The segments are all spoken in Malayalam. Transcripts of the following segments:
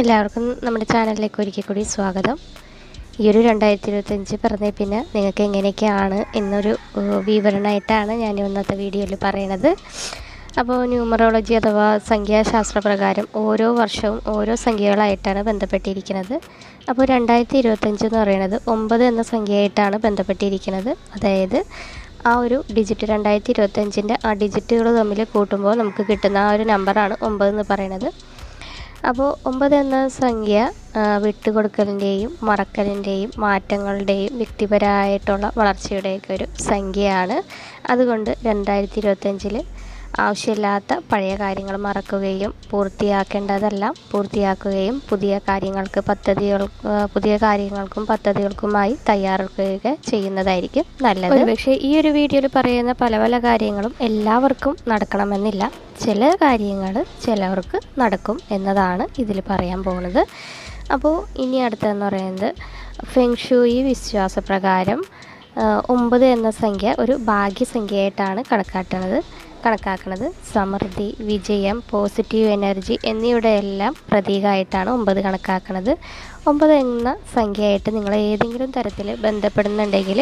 എല്ലാവർക്കും നമ്മുടെ ചാനലിലേക്ക് ഒരിക്കൽ കൂടി സ്വാഗതം. ഈ ഒരു രണ്ടായിരത്തി ഇരുപത്തഞ്ച് പിറന്നേ പിന്നെ നിങ്ങൾക്ക് എങ്ങനെയൊക്കെയാണ് എന്നൊരു വിവരണമായിട്ടാണ് ഞാൻ ഇന്നത്തെ വീഡിയോയിൽ പറയണത് അപ്പോൾ ന്യൂമറോളജി അഥവാ സംഖ്യാശാസ്ത്ര പ്രകാരം ഓരോ വർഷവും ഓരോ സംഖ്യകളായിട്ടാണ് ബന്ധപ്പെട്ടിരിക്കുന്നത്. അപ്പോൾ രണ്ടായിരത്തി ഇരുപത്തഞ്ച് എന്ന് പറയുന്നത് ഒമ്പത് എന്ന സംഖ്യയായിട്ടാണ് ബന്ധപ്പെട്ടിരിക്കുന്നത്. അതായത് ആ ഒരു ഡിജിറ്റ് രണ്ടായിരത്തി ഇരുപത്തഞ്ചിന്റെ ആ ഡിജിറ്റുകൾ തമ്മിൽ കൂട്ടുമ്പോൾ നമുക്ക് കിട്ടുന്ന ആ ഒരു നമ്പറാണ് ഒമ്പത് എന്ന് പറയുന്നത്. അപ്പോൾ ഒമ്പത് എന്ന സംഖ്യ വിട്ടുകൊടുക്കലിന്റെയും മറക്കലിന്റെയും മാറ്റങ്ങളുടെയും വ്യക്തിപരമായിട്ടുള്ള വളർച്ചയുടെയൊക്കെ ഒരു സംഖ്യയാണ്. അതുകൊണ്ട് രണ്ടായിരത്തി ഇരുപത്തഞ്ചിൽ ആവശ്യമില്ലാത്ത പഴയ കാര്യങ്ങൾ മറക്കുകയും പൂർത്തിയാക്കേണ്ടതെല്ലാം പൂർത്തിയാക്കുകയും പുതിയ കാര്യങ്ങൾക്ക് പദ്ധതികൾ പുതിയ കാര്യങ്ങൾക്കും പദ്ധതികൾക്കുമായി തയ്യാറെടുക്കുകയൊക്കെ ചെയ്യുന്നതായിരിക്കും നല്ലത്. പക്ഷേ ഈ ഒരു വീഡിയോയിൽ പറയുന്ന പല പല കാര്യങ്ങളും എല്ലാവർക്കും നടക്കണമെന്നില്ല. ചില കാര്യങ്ങൾ ചിലവർക്ക് നടക്കും എന്നതാണ് ഇതിൽ പറയാൻ പോകുന്നത്. അപ്പോൾ ഇനി അടുത്തതെന്ന് പറയുന്നത് ഫെങ്ഷൂയി വിശ്വാസപ്രകാരം ഒമ്പത് എന്ന സംഖ്യ ഒരു ഭാഗ്യസംഖ്യയായിട്ടാണ് കണക്കാട്ടുന്നത്. കണക്കാക്കുന്നത്. സമൃദ്ധി വിജയം പോസിറ്റീവ് എനർജി എന്നിവയുടെ എല്ലാം പ്രതീകമായിട്ടാണ് ഒമ്പത് കണക്കാക്കുന്നത്. ഒമ്പത് എന്ന സംഖ്യയായിട്ട് നിങ്ങൾ ഏതെങ്കിലും തരത്തിൽ ബന്ധപ്പെടുന്നുണ്ടെങ്കിൽ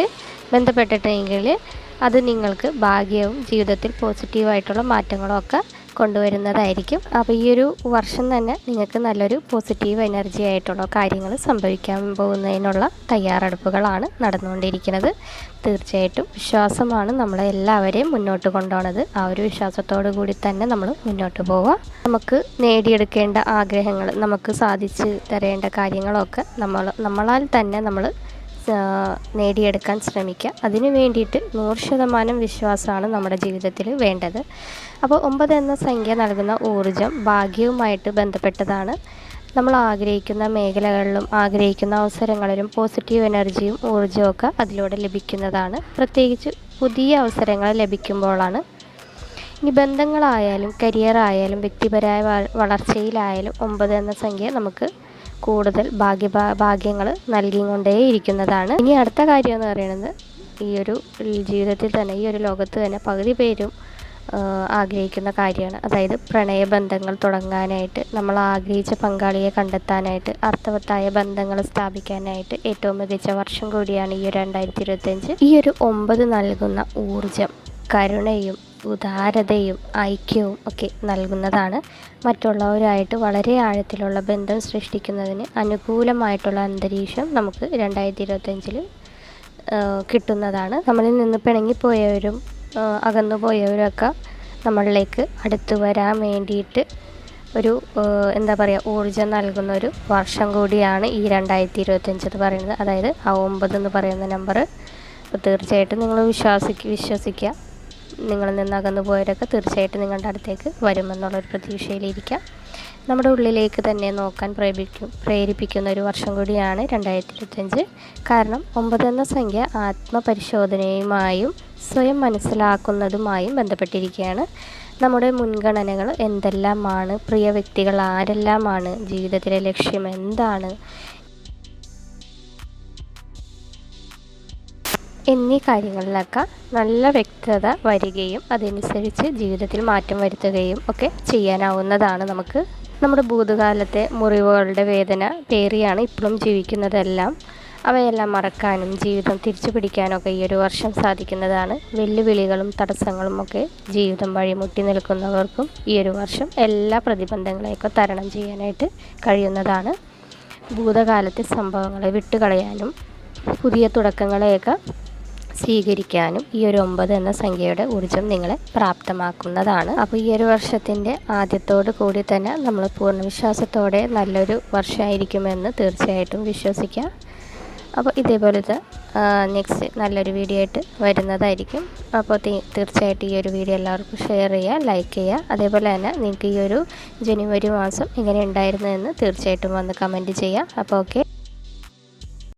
ബന്ധപ്പെട്ടിട്ടുണ്ടെങ്കിൽ അത് നിങ്ങൾക്ക് ഭാഗ്യവും ജീവിതത്തിൽ പോസിറ്റീവായിട്ടുള്ള മാറ്റങ്ങളും ഒക്കെ കൊണ്ടുവരുന്നതായിരിക്കും. അപ്പോൾ ഈ ഒരു വർഷം തന്നെ നിങ്ങൾക്ക് നല്ലൊരു പോസിറ്റീവ് എനർജി ആയിട്ടുള്ള കാര്യങ്ങൾ സംഭവിക്കാൻ പോകുന്നതിനുള്ള തയ്യാറെടുപ്പുകളാണ് നടന്നുകൊണ്ടിരിക്കുന്നത്. തീർച്ചയായിട്ടും വിശ്വാസമാണ് നമ്മളെ എല്ലാവരെയും മുന്നോട്ട് കൊണ്ടുപോകുന്നത് ആ ഒരു വിശ്വാസത്തോടു കൂടി തന്നെ നമ്മൾ മുന്നോട്ട് പോവുക നമുക്ക് നേടിയെടുക്കേണ്ട ആഗ്രഹങ്ങൾ നമുക്ക് സാധിച്ച് തരേണ്ട കാര്യങ്ങളൊക്കെ നമ്മൾ നമ്മളാൽ തന്നെ നമ്മൾ നേടിയെടുക്കാൻ ശ്രമിക്കുക. അതിനു വേണ്ടിയിട്ട് നൂറ് ശതമാനം വിശ്വാസമാണ് നമ്മുടെ ജീവിതത്തിൽ വേണ്ടത്. അപ്പോൾ ഒമ്പത് എന്ന സംഖ്യ നൽകുന്ന ഊർജം ഭാഗ്യവുമായിട്ട് ബന്ധപ്പെട്ടതാണ്. നമ്മൾ ആഗ്രഹിക്കുന്ന മേഖലകളിലും ആഗ്രഹിക്കുന്ന അവസരങ്ങളിലും പോസിറ്റീവ് എനർജിയും ഊർജവും ഒക്കെ അതിലൂടെ ലഭിക്കുന്നതാണ്. പ്രത്യേകിച്ച് പുതിയ അവസരങ്ങൾ ലഭിക്കുമ്പോഴാണ്. ഇനി ബന്ധങ്ങളായാലും കരിയർ ആയാലും വ്യക്തിപരമായ വളർച്ചയിലായാലും ഒമ്പത് എന്ന സംഖ്യ നമുക്ക് കൂടുതൽ ഭാഗ്യ ഭാഗ്യങ്ങൾ നൽകിക്കൊണ്ടേയിരിക്കുന്നതാണ്. ഇനി അടുത്ത കാര്യം എന്ന് പറയുന്നത് ഈ ഒരു ജീവിതത്തിൽ തന്നെ ഈ ഒരു ലോകത്ത് തന്നെ പകുതി പേരും ആഗ്രഹിക്കുന്ന കാര്യമാണ്. അതായത് പ്രണയബന്ധങ്ങൾ തുടങ്ങാനായിട്ട് നമ്മൾ ആഗ്രഹിച്ച പങ്കാളിയെ കണ്ടെത്താനായിട്ട് അർത്ഥവത്തായ ബന്ധങ്ങൾ സ്ഥാപിക്കാനായിട്ട് ഏറ്റവും മികച്ച വർഷം കൂടിയാണ് ഈ ഒരു രണ്ടായിരത്തി ഇരുപത്തഞ്ച് ഈ ഒരു ഒമ്പത് നൽകുന്ന ഊർജം കരുണയും ഉദാരതയും ഐക്യവും ഒക്കെ നൽകുന്നതാണ്. മറ്റുള്ളവരുമായിട്ട് വളരെ ആഴത്തിലുള്ള ബന്ധം സൃഷ്ടിക്കുന്നതിന് അനുകൂലമായിട്ടുള്ള അന്തരീക്ഷം നമുക്ക് രണ്ടായിരത്തി ഇരുപത്തഞ്ചിൽ കിട്ടുന്നതാണ്. നമ്മളിൽ നിന്ന് പിണങ്ങിപ്പോയവരും അകന്നുപോയവരൊക്കെ അകന്നു പോയവരൊക്കെ നമ്മളിലേക്ക് അടുത്തു വരാൻ വേണ്ടിയിട്ട് ഒരു എന്താ പറയുക ഊർജം നൽകുന്ന ഒരു വർഷം കൂടിയാണ് ഈ രണ്ടായിരത്തി ഇരുപത്തഞ്ച് എന്ന് പറയുന്നത്. അതായത് ആ ഒമ്പത് എന്ന് പറയുന്ന നമ്പർ അപ്പോൾ തീർച്ചയായിട്ടും നിങ്ങൾ വിശ്വാസിക്ക് വിശ്വസിക്കുക. നിങ്ങളിൽ നിന്ന് അകന്നു പോയവരൊക്കെ തീർച്ചയായിട്ടും നിങ്ങളുടെ അടുത്തേക്ക് വരുമെന്നുള്ളൊരു പ്രതീക്ഷയിലിരിക്കാം. നമ്മുടെ ഉള്ളിലേക്ക് തന്നെ നോക്കാൻ പ്രേരിപ്പിക്കും പ്രേരിപ്പിക്കുന്ന ഒരു വർഷം കൂടിയാണ് രണ്ടായിരത്തി ഇരുപത്തഞ്ച് കാരണം ഒമ്പത് എന്ന സംഖ്യ ആത്മപരിശോധനയുമായും സ്വയം മനസ്സിലാക്കുന്നതുമായും ബന്ധപ്പെട്ടിരിക്കുകയാണ്. നമ്മുടെ മുൻഗണനകൾ എന്തെല്ലാമാണ്? പ്രിയ വ്യക്തികൾ ആരെല്ലാമാണ്? ജീവിതത്തിലെ ലക്ഷ്യം എന്താണ്? എന്നീ കാര്യങ്ങളിലൊക്കെ നല്ല വ്യക്തത വരികയും അതനുസരിച്ച് ജീവിതത്തിൽ മാറ്റം വരുത്തുകയും ഒക്കെ ചെയ്യാനാവുന്നതാണ് നമുക്ക് നമ്മുടെ ഭൂതകാലത്തെ മുറിവുകളുടെ വേദന പേറിയാണ് ഇപ്പോഴും ജീവിക്കുന്നതെല്ലാം. അവയെല്ലാം മറക്കാനും ജീവിതം തിരിച്ചു പിടിക്കാനൊക്കെ ഈ ഒരു വർഷം സാധിക്കുന്നതാണ്. വെല്ലുവിളികളും തടസ്സങ്ങളും ഒക്കെ ജീവിതം വഴിമുട്ടി നിൽക്കുന്നവർക്കും ഈ ഒരു വർഷം എല്ലാ പ്രതിബന്ധങ്ങളെയൊക്കെ തരണം ചെയ്യാനായിട്ട് കഴിയുന്നതാണ്. ഭൂതകാലത്തെ സംഭവങ്ങളെ വിട്ടുകളയാനും പുതിയ തുടക്കങ്ങളെയൊക്കെ സ്വീകരിക്കാനും ഈ ഒരു ഒമ്പത് എന്ന സംഖ്യയുടെ ഊർജം നിങ്ങളെ പ്രാപ്തമാക്കുന്നതാണ്. അപ്പോൾ ഈ ഒരു വർഷത്തിന്റെ ആദ്യത്തോട് കൂടി തന്നെ നമ്മൾ പൂർണവിശ്വാസത്തോടെ നല്ലൊരു വർഷമായിരിക്കുമെന്ന് തീർച്ചയായിട്ടും വിശ്വസിക്കാം. അപ്പോൾ ഇതേപോലത്തെ നെക്സ്റ്റ് നല്ലൊരു വീഡിയോ ആയിട്ട് വരുന്നതായിരിക്കും. അപ്പോൾ തീർച്ചയായിട്ടും ഈ ഒരു വീഡിയോ എല്ലാവർക്കും ഷെയർ ചെയ്യുക ലൈക്ക് ചെയ്യുക. അതേപോലെ തന്നെ നിങ്ങൾക്ക് ഈ ഒരു ജനുവരി മാസം എങ്ങനെ ഉണ്ടായിരുന്നു എന്ന് തീർച്ചയായിട്ടും വന്ന് കമന്റ് ചെയ്യുക. അപ്പോൾ ഓക്കെ